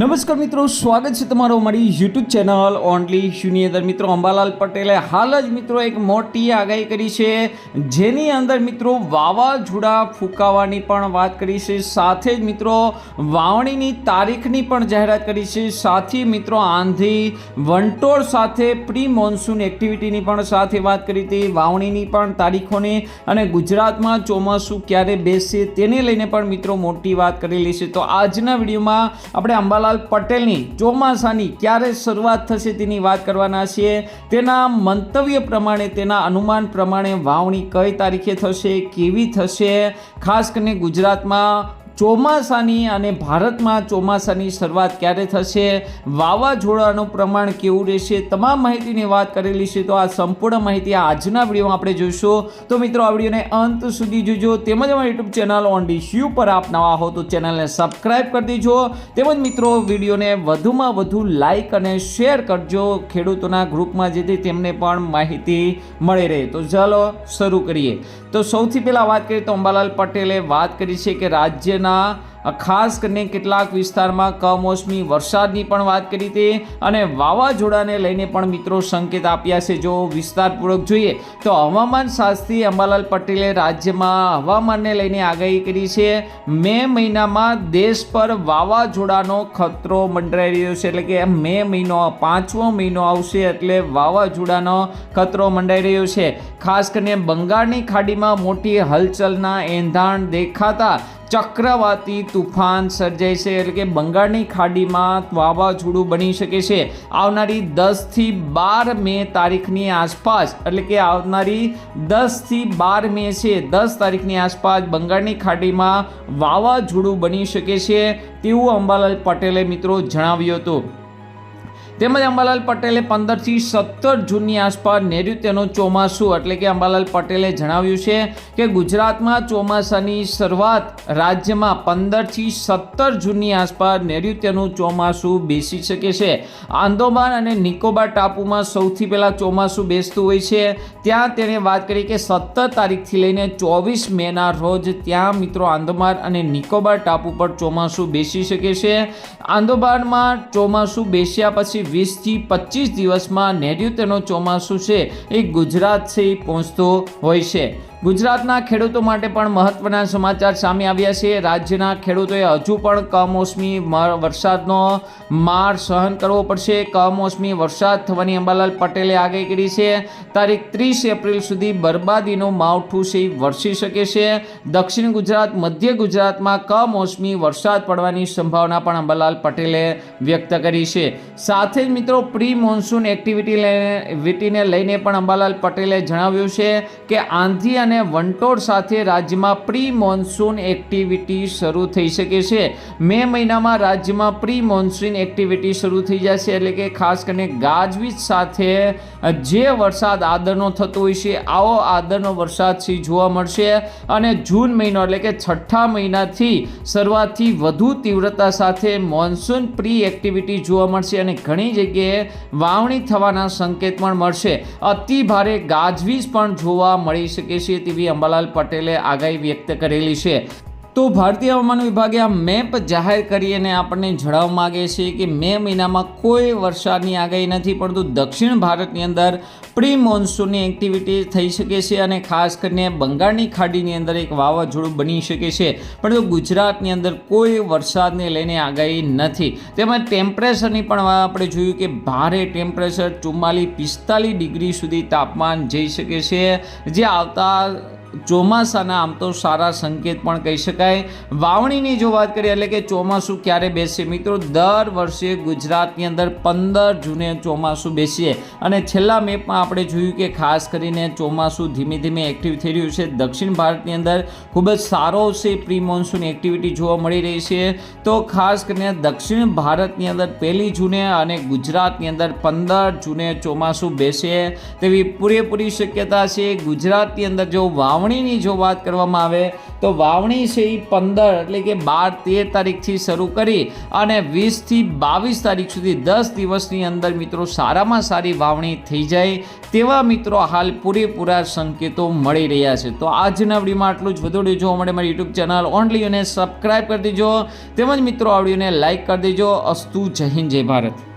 નમસ્કાર મિત્રો, સ્વાગત છે તમારો મારી યુટ્યુબ ચેનલ ઓનલી શૂની અંદર મિત્રો, અંબાલાલ પટેલે હાલ જ મિત્રો એક મોટી આગાહી કરી છે, જેની અંદર મિત્રો વાવાઝોડા ફૂંકાવાની પણ વાત કરી છે, સાથે જ મિત્રો વાવણીની તારીખની પણ જાહેરાત કરી છે, સાથે મિત્રો આંધી વંટોળ સાથે પ્રી મોન્સૂન એક્ટિવિટીની પણ સાથે વાત કરી હતી, વાવણીની પણ તારીખોની અને ગુજરાતમાં ચોમાસું ક્યારે બેસશે તેને લઈને પણ મિત્રો મોટી વાત કરેલી છે. તો આજના વિડીયોમાં આપણે અંબાલાલ પટેલની ચોમાસાની ક્યારે શરૂઆત થશે તેની વાત કરવાના છીએ. તેના મંતવ્ય પ્રમાણે, તેના અનુમાન પ્રમાણે વાવણી કઈ તારીખે થશે, કેવી થશે? ખાસ કરીને ગુજરાતમાં ચોમાસાની અને ભારતમાં ચોમાસાની શરૂઆત ક્યારે થશે, વાવાઝોડાનું પ્રમાણ કેવું રહેશે, તમામ માહિતીની વાત કરેલી છે તો આ સંપૂર્ણ માહિતી આજના વિડીયોમાં આપણે જોઈશું. તો મિત્રો, આ વિડીયોને અંત સુધી જોજો. તેમજ અમારી યુટ્યુબ ચેનલ ઓન ડીશ્યુ પર આપ નવા હો તો ચેનલને સબસ્ક્રાઇબ કરી દેજો. તેમજ મિત્રો, વિડીયોને વધુમાં વધુ લાઇક અને શેર કરજો. ખેડૂતોના ગ્રુપમાં જેથી તેમને પણ માહિતી મળી રહે. તો ચાલો શરૂ કરીએ. તો સૌથી પહેલાં વાત કરીએ તો અંબાલાલ પટેલે વાત કરી છે કે રાજ્યના ખાસ કરીને કેટલાક વિસ્તારમાં કમોસમી વરસાદની પણ વાત કરી હતી અને વાવાઝોડાને લઈને પણ મિત્રો સંકેત આપ્યા છે. જો વિસ્તારપૂર્વક જોઈએ તો હવામાન શાસ્ત્રી અંબાલાલ પટેલે રાજ્યમાં હવામાનને લઈને આગાહી કરી છે. મે મહિનામાં દેશ પર વાવાઝોડાનો ખતરો મંડરાઈ રહ્યો છે. એટલે કે મે મહિનો, પાંચમો મહિનો આવશે એટલે વાવાઝોડાનો ખતરો મંડાઈ રહ્યો છે. ખાસ કરીને બંગાળની ખાડીમાં મોટી હલચલના એંધાણ દેખાતા ચક્રવાતી તુફાન સર્જાય છે એટલે કે બંગાળની ખાડીમાં વાવાઝોડું બની શકે છે. આવનારી દસથી બાર મે તારીખની આસપાસ, એટલે કે આવનારી દસથી બાર મે છે, દસ તારીખની આસપાસ બંગાળની ખાડીમાં વાવાઝોડું બની શકે છે તેવું અંબાલાલ પટેલે મિત્રો જણાવ્યું હતું. તેમજ અંબાલાલ પટેલે પંદરથી સત્તર જૂનની આસપાસ નૈઋત્યનું ચોમાસું, એટલે કે અંબાલાલ પટેલે જણાવ્યું છે કે ગુજરાતમાં ચોમાસાની શરૂઆત રાજ્યમાં પંદરથી સત્તર જૂનની આસપાસ નૈઋત્યનું ચોમાસું બેસી શકે છે. આંદોમાન અને નિકોબાર ટાપુમાં સૌથી પહેલાં ચોમાસું બેસતું હોય છે. ત્યાં તેણે વાત કરી કે સત્તર તારીખથી લઈને ચોવીસ મેના રોજ ત્યાં મિત્રો આંદોમાન અને નિકોબાર ટાપુ પર ચોમાસું બેસી શકે છે. આંદોમાનમાં ચોમાસું બેસ્યા પછી વીસથી પચીસ દિવસમાં નૈઋત્યનો ચોમાસું છે. એ ગુજરાત છે પહોંચતો હોય છે. ગુજરાતના ખેડૂતો માટે પણ મહત્વના સમાચાર સામે આવ્યા છે. રાજ્યના ખેડૂતોએ હજુ પણ કમોસમી વરસાદનો માર સહન કરવો પડશે. કમોસમી વરસાદ થવાની અંબાલાલ પટેલે આગાહી કરી છે. તારીખ ત્રીસ એપ્રિલ સુધી બરબાદીનું માવઠું છે વરસી શકે છે. દક્ષિણ ગુજરાત, મધ્ય ગુજરાતમાં કમોસમી વરસાદ પડવાની સંભાવના પણ અંબાલાલ પટેલે વ્યક્ત કરી છે. સાથે જ મિત્રો પ્રી મોન્સૂન એક્ટિવિટી વિટીને લઈને પણ અંબાલાલ પટેલે જણાવ્યું છે કે આંધી અને વંટોળ સાથે રાજ્યમાં પ્રી મોન્સૂન એક્ટિવિટી શરૂ થઈ શકે છે. મે મહિનામાં રાજ્યમાં પ્રી મોન્સૂન એક્ટિવિટી શરૂ થઈ જશે એટલે કે ખાસ કરીને ગાજવીજ સાથે જે વરસાદ આદરનો થતો હોય છે, આવો આદરનો વરસાદ છે જોવા મળશે. અને જૂન મહિનો એટલે કે છઠ્ઠા મહિનાથી શરૂઆતથી વધુ તીવ્રતા સાથે મોન્સૂન પ્રી એક્ટિવિટી જોવા મળશે અને ઘણી જગ્યાએ વાવણી થવાના સંકેત પણ મળશે. અતિ ભારે ગાજવીજ પણ જોવા મળી શકે છે. તેવી અંબાલાલ પટેલે આગાહી વ્યક્ત કરેલી છે. તો ભારતીય હવામાન વિભાગે આ મેપ જાહેર કરી અને આપણને જણાવવા માગે છે કે મે મહિનામાં કોઈ વરસાદની આગાહી નથી, પરંતુ દક્ષિણ ભારતની અંદર પ્રી મોન્સૂનની એક્ટિવિટી થઈ શકે છે અને ખાસ કરીને બંગાળની ખાડીની અંદર એક વાવાઝોડું બની શકે છે. પરંતુ ગુજરાતની અંદર કોઈ વરસાદને લઈને આગાહી નથી. તેમજ ટેમ્પરેચરની પણ આપણે જોયું કે ભારે ટેમ્પરેચર ચુમ્માલીસ પિસ્તાલીસ ડિગ્રી સુધી તાપમાન જઈ શકે છે. જે આવતા ચોમાસાના આમ તો સારા સંકેત પણ કહી શકાય. વાવણીની જો વાત કરીએ, એટલે કે ચોમાસું ક્યારે બેસે મિત્રો, દર વર્ષે ગુજરાતની અંદર પંદર જૂને ચોમાસું બેસીએ. અને છેલ્લા મેપમાં આપણે જોયું કે ખાસ કરીને ચોમાસું ધીમે ધીમે એક્ટિવ થઈ રહ્યું છે. દક્ષિણ ભારતની અંદર ખૂબ જ સારો છે પ્રી મોન્સૂન એક્ટિવિટી જોવા મળી રહી છે. તો ખાસ કરીને દક્ષિણ ભારતની અંદર પહેલી જૂને અને ગુજરાતની અંદર પંદર જૂને ચોમાસું બેસે. તેવી પૂરેપૂરી શક્યતા છે. ગુજરાતની અંદર જો વાવણી વાવણીની જો વાત કરવામાં આવે તો વાવણી છે એ પંદર એટલે કે બાર તેર તારીખથી શરૂ કરી અને વીસથી બાવીસ તારીખ સુધી દસ દિવસની અંદર મિત્રો સારામાં સારી વાવણી થઈ જાય તેવા મિત્રો હાલ પૂરેપૂરા સંકેતો મળી રહ્યા છે. તો આજના વિડીયોમાં આટલું જ. વધુ જોવા મળે મારી યુટ્યુબ ચેનલ ઓનલી અને સબસ્ક્રાઈબ કરી દેજો. તેમજ મિત્રો આ વિડીયોને લાઇક કરી દેજો. અસ્તુ જય હિન્દ, જય ભારત.